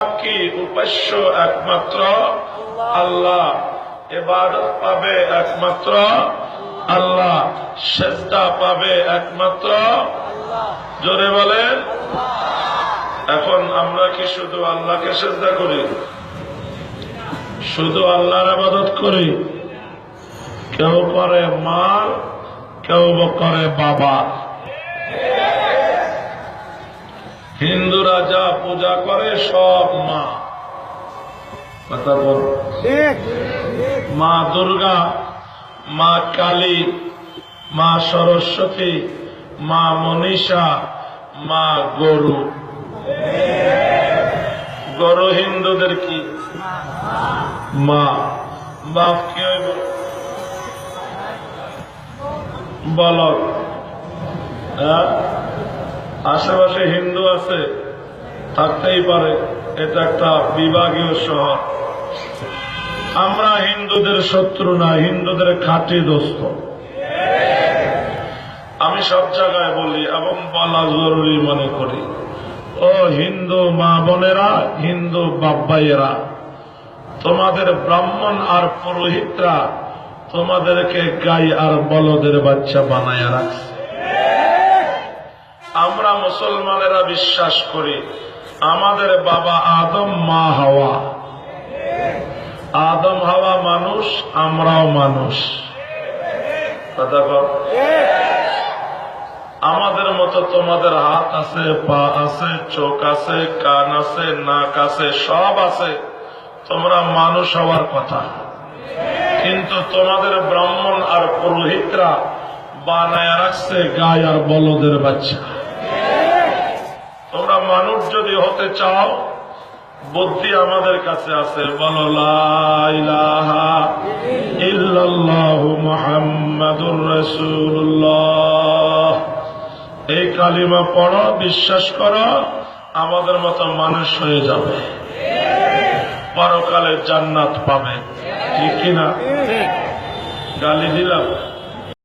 কি উপাস্য একমাত্র? আল্লাহ। এবাদত পাবে একমাত্র? আল্লাহ। শ্রদ্ধা পাবে একমাত্র? জোরে বলেন। এখন আমরা কি শুধু আল্লাহকে শ্রদ্ধা করি? শুধু আল্লাহর আবাদত করি? কেউ করে মা কেউ করে বাবা। পূজা করে সব মা। কথা বল মা দুর্গা, মা কালী, মা সরস্বতী, মা মনীষা, মা গরু। গরু হিন্দুদের কি? মা। বাপ কি বলদ হ্যাঁ? আশেপাশে হিন্দু আছে? থাকতেই পারে, এটা একটা বিভাগীয় শহর। আমরা হিন্দুদের শত্রু না, হিন্দুদের খাঁটি দোস্ত। আমি সব জায়গায় বলি, এবং বলা জরুরি মনে করি, ও হিন্দু মা বোনেরা, হিন্দু বাব্বাইয়েরা তোমাদের ব্রাহ্মণ আর পুরোহিতরা তোমাদেরকে গাই আর বলদের বাচ্চা বানায় রাখছে। আমরা মুসলমানেরা বিশ্বাস করি আমাদের বাবা আদম, মা হাওয়া। আদম, হাওয়া মানুষ, আমরাও মানুষ। আমাদের মতো তোমাদের হাত আছে, পা আছে, চোখ আছে, কান আছে, নাক আছে, সব আছে। তোমরা মানুষ হওয়ার কথা। কিন্তু তোমাদের ব্রাহ্মণ আর পুরোহিতরা বানায় রাখছে গায় আর বলদের বাচ্চা। মানুষ যদি হতে চাও বুদ্ধি আমাদের কাছে আছে। বলো ইল্লাল্লাহু মুহাম্মাদুর এই কালিমা পড়ো বিশ্বাস করো আমাদের মতো মানুষ হয়ে যাবে। পরকালে জান্নাত পাবে। ঠিক কিনা গালি দিলাম?